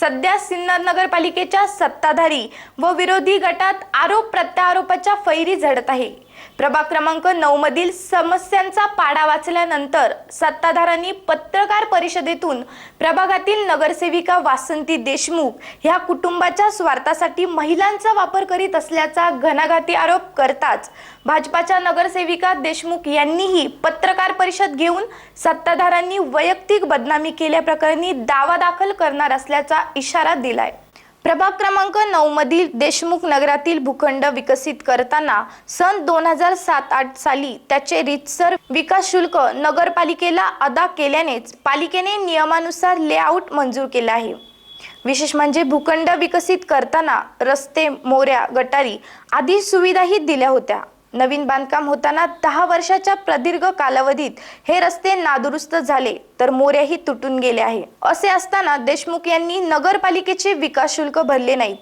सध्या सिन्नर नगरपालिकेच्या सत्ताधारी व विरोधी गटात आरोप प्रत्यारोपाच्या फैरी झडत आहे. प्रभाग क्रमांक नऊ मधील समस्यांचा पाडा वाचल्यानंतर सत्ताधाऱ्यांनी पत्रकार परिषदेतून प्रभागातील नगरसेविका वासंती देशमुख ह्या कुटुंबाच्या स्वार्थासाठी महिलांचा वापर करीत असल्याचा घणाघाती आरोप करताच भाजपाच्या नगरसेविका देशमुख यांनीही पत्रकार परिषद घेऊन सत्ताधाऱ्यांनी वैयक्तिक बदनामी केल्याप्रकरणी दावा दाखल करणार असल्याचा इशारा दिलाय. प्रभाग क्रमांक नऊ मधील देशमुख नगरातील भूखंड विकसित करताना सन दोन हजार सात आठ साली त्याचे रितसर विकास शुल्क नगरपालिकेला अदा केल्यानेच पालिकेने नियमानुसार लेआउट मंजूर केला आहे. विशेष म्हणजे भूखंड विकसित करताना रस्ते मोऱ्या गटारी आदी सुविधाही दिल्या होत्या. नवीन बांधकाम होताना दहा वर्षाच्या प्रदीर्घ कालावधीत हे रस्ते नादुरुस्त झाले तर मोऱ्याही तुटून गेले आहे. असे असताना देशमुख यांनी नगरपालिकेचे विकास शुल्क भरले नाहीत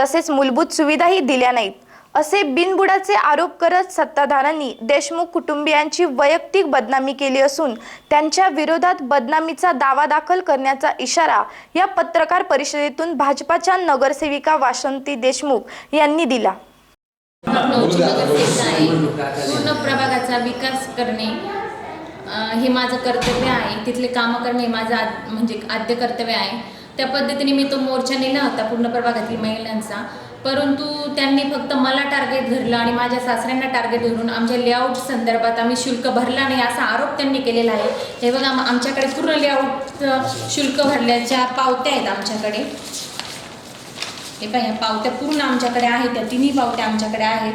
तसेच मूलभूत सुविधाही दिल्या नाहीत. असे बिनबुडाचे आरोप करत सत्ताधाऱ्यांनी देशमुख कुटुंबियांची वैयक्तिक बदनामी केली असून त्यांच्या विरोधात बदनामीचा दावा दाखल करण्याचा इशारा या पत्रकार परिषदेतून भाजपाच्या नगरसेविका वासंती देशमुख यांनी दिला. पूर्ण प्रभागाचा विकास करणे हे माझं कर्तव्य आहे. तिथले कामं करणे हे माझं आद- म्हणजे आद्य कर्तव्य आहे. त्या पद्धतीने मी तो मोर्चा नेला होता पूर्ण प्रभागातील महिलांचा. परंतु त्यांनी फक्त मला टार्गेट धरलं आणि माझ्या सासऱ्यांना टार्गेट धरून आमच्या लेआउट संदर्भात आम्ही शुल्क भरला नाही असा आरोप त्यांनी केलेला आहे. हे बघा आमच्याकडे पूर्ण लेआउट शुल्क भरल्याच्या पावत्या आहेत आमच्याकडे. हे पाह्या पावत्या पूर्ण आमच्याकडे आहेत त्या तिन्ही पावत्या आमच्याकडे आहेत.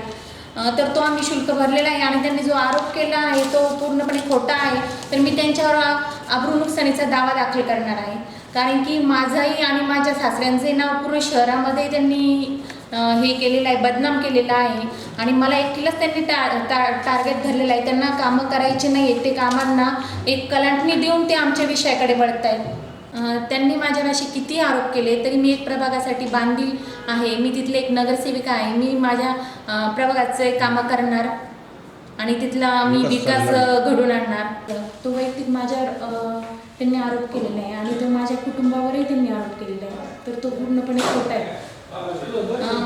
तर तो आम्ही शुल्क भरलेला आहे आणि त्यांनी जो आरोप केला आहे तो पूर्णपणे खोटा आहे. तर मी त्यांच्यावर आ- नुकसानीचा दावा दाखल करणार आहे. कारण की माझंही आणि माझ्या सासऱ्यांचे नाव पूर्ण शहरामध्ये त्यांनी हे केलेलं आहे बदनाम केलेला आहे. आणि मला एकटीलाच त्यांनी टा टा टार्गेट धरलेलं आहे. त्यांना कामं करायचे नाही आहेत ते कामांना एक कलांटणी देऊन ते आमच्या विषयाकडे वळत आहेत त्यांनी माझ्यावर असे किती आरोप केले तरी मी एक प्रभागासाठी बांधील आहे. मी तिथले एक नगरसेविका आहे. मी माझ्या प्रभागाचे कामं करणार आणि तिथला मी विकास घडून आणणार. तो वैयक्तिक माझ्यावर अं, त्यांनी आरोप केलेला आहे आणि तो माझ्या कुटुंबावरही त्यांनी आरोप केलेला आहे. तर तो पूर्णपणे खोटा आहे.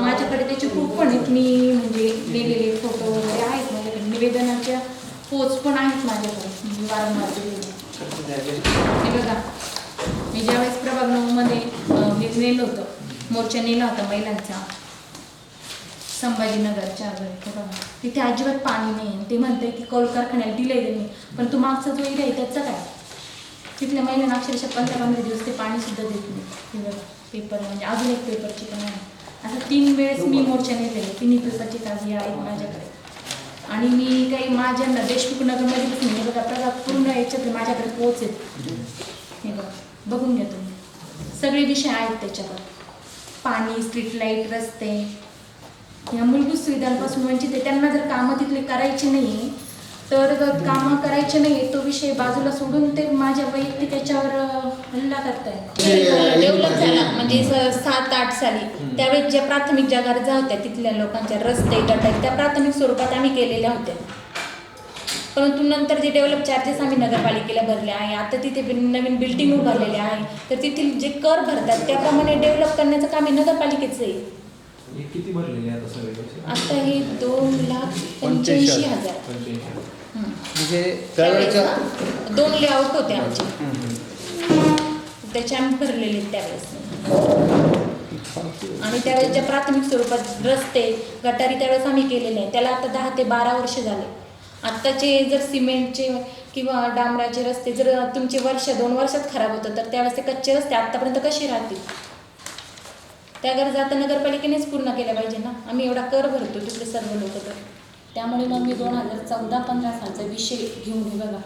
माझ्याकडे त्याचे प्रूफ पण आहेत. मी म्हणजे लिहिलेले फोटो वगैरे आहेत माझ्याकडे. निवेदनाच्या पोच पण आहेत माझ्याकडे. वारंवार दिलेले. हे बघा. मी ज्यावेळेस प्रभाग नऊमध्ये हे नेलं होतं मोर्चा नेला होता महिलांचा संभाजीनगरच्या वगैरे तिथे अजिबात पाणी नाही ते म्हणते की कौल कारखान्याला दिलंय त्यांनी पण तो मागचा जो एरिया आहे त्याचा काय? तिथल्या महिलांना अक्षरशः पंधरा पंधरा दिवस ते पाणी सुद्धा देत नाही. पेपर म्हणजे अजून एक पेपरची पण आहे. असं तीन वेळेस मी मोर्चा नेलेले तिन्ही पेपरची कागदी आहे माझ्याकडे. आणि मी काही माझ्या देशमुख नगरमध्ये बघा प्रभाग पूर्ण याच्यात माझ्याकडे पोहोचेल हे बघा. बघून घ्या तुम्ही. सगळे विषय आहेत त्याच्यावर. पाणी स्ट्रीट लाइट रस्ते. या मूलभूत सुविधांपासून वंचित आहे. त्यांना जर कामं तिथले करायचे नाही तर कामं करायचे नाही तो विषय बाजूला सोडून ते माझ्या वैयक्तिक याच्यावर अं, हल्ला करताय डेव्हलप झाला. म्हणजे सात आठ साली. त्यावेळेस ज्या प्राथमिक ज्या गरजा होत्या तिथल्या लोकांच्या रस्ते गटारी त्या प्राथमिक स्वरूपात आम्ही केलेल्या होत्या. परंतु नंतर जे डेव्हलप चार्जेस आम्ही नगरपालिकेला भरले आहे आता तिथे नवीन बिल्डिंग उभारलेले आहे. तर तेथील जे कर भरतात त्याप्रमाणे डेव्हलप करण्याचं काम हे नगरपालिकेचं आहे. हे किती भरलेले आता सगळे पैसे आता हे दोन लाख पंच्याऐंशी हजार. हं. म्हणजे दोन लेआउट होते आमचे. त्याचे आम्ही भरलेले त्यावेळेस. आणि त्यावेळेस ज्या प्राथमिक स्वरूपात रस्ते गटारी त्यावेळेस आम्ही केलेले आहे त्याला आता दहा ते बारा वर्ष झाले. आत्ताचे जर सिमेंटचे किंवा डांबराचे रस्ते जर तुमचे वर्ष दोन वर्षात खराब होतं तर त्यावेळेस ते कच्चे रस्ते आत्तापर्यंत कसे राहतील? त्या गरजा आता नगरपालिकेनेच पूर्ण केल्या पाहिजे ना? आम्ही एवढा कर भरतो तिकडे सर्व लोक तर. त्यामुळे मग मी दोन हजार चौदा पंधरा सालचा विषय घेऊन हे बघा.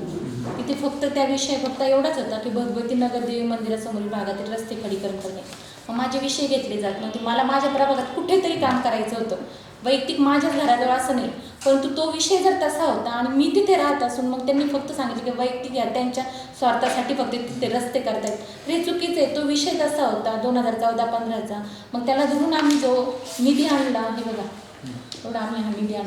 तिथे फक्त त्या विषय फक्त एवढाच होता की भगवती नगर देवी मंदिरासमोरील भागातील रस्ते खडीकरण करणे. मग माझे विषय घेतले जात नव्हते. मला माझ्या प्रभागात कुठेतरी काम करायचं होतं. वैयक्तिक माझ्याच घराजवळ असं नाही. परंतु तो विषय जर तसा होता आणि मी तिथे राहत असून मग त्यांनी फक्त सांगितलं की वैयक्तिक या त्यांच्या स्वार्थासाठी फक्त तिथे रस्ते करतायत. हे चुकीचं आहे. तो विषय तसा होता दोन हजार चौदा पंधराचा. मग त्याला धरून आम्ही जो निधी आणला हे बघा. एवढा आम्ही हा निधी आणला.